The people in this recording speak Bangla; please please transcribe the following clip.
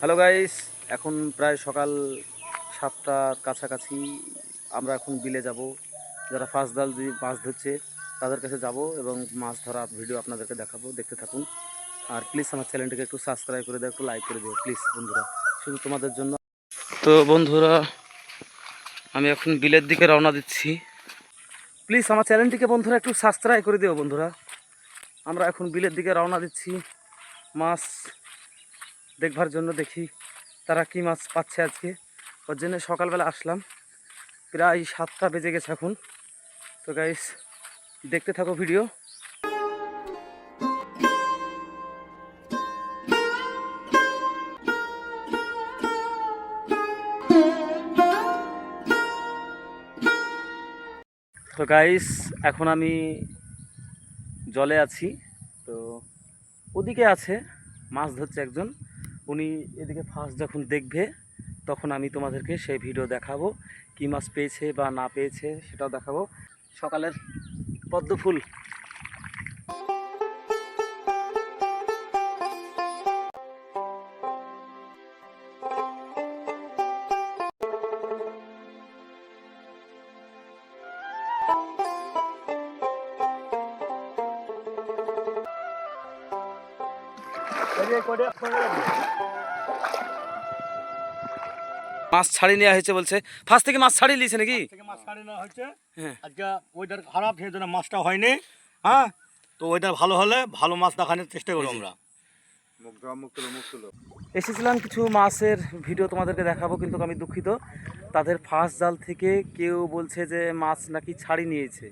হ্যালো গাইস এখন প্রায় সকাল সাতটার কাছাকাছি আমরা এখন বিলে যাব। যারা ফাঁস দাল মাছ ধরছে, তাদের কাছে যাব এবং মাছ ধরা ভিডিও আপনাদেরকে দেখাবো। দেখতে থাকুন। আর প্লিজ আমার চ্যানেলটিকে একটু সাবস্ক্রাইব করে দেও, একটু লাইক করে দিও প্লিজ বন্ধুরা। শুধু তোমাদের জন্য। তো বন্ধুরা, আমি এখন বিলের দিকে রওনা দিচ্ছি। প্লিজ আমার চ্যানেলটিকে বন্ধুরা একটু সাবস্ক্রাইব করে দিও, বন্ধুরা। আমরা এখন বিলের দিকে রওনা দিচ্ছি। মাছ দেখবার জন্য দেখি তারা কি মাছ পাচ্ছে আজকে। ওর জন্য সকালবেলা আসলাম। প্রায় সাতটা বেজে গেছে এখন। তো গাইস দেখতে থাকো ভিডিও তো গাইস এখন আমি জলে আছি। তো ওদিকে আছে, মাছ ধরছে একজন। উনি এদিকে ফার্স্ট যখন দেখবে, তখন আমি তোমাদেরকে সেই ভিডিও দেখাবো, কী মাছ পেয়েছে বা না পেয়েছে সেটাও দেখাবো। সকালের পদ্ম ফুল। মাছ ছাড়িয়ে নেওয়া হয়েছে বলছে। ফার্স্ট থেকে মাছ ছাড়িয়ে নিয়েছে নাকি? মাছ কাটে নেওয়া হচ্ছে হ্যাঁ। আজকে ওয়েদার খারাপ সেই জন্য মাছটা হয়নি। হ্যাঁ? তো ওয়েদার ভালো হলে ভালো মাছ দেখানোর চেষ্টা করব আমরা। এসেছিলাম কিছু মাছের ভিডিও তোমাদেরকে দেখাবো কিন্তু আমি দুঃখিত। তাদের ফার্স্ট জাল থেকে কেউ বলছে যে মাছ নাকি ছাড়ি নিয়েছে।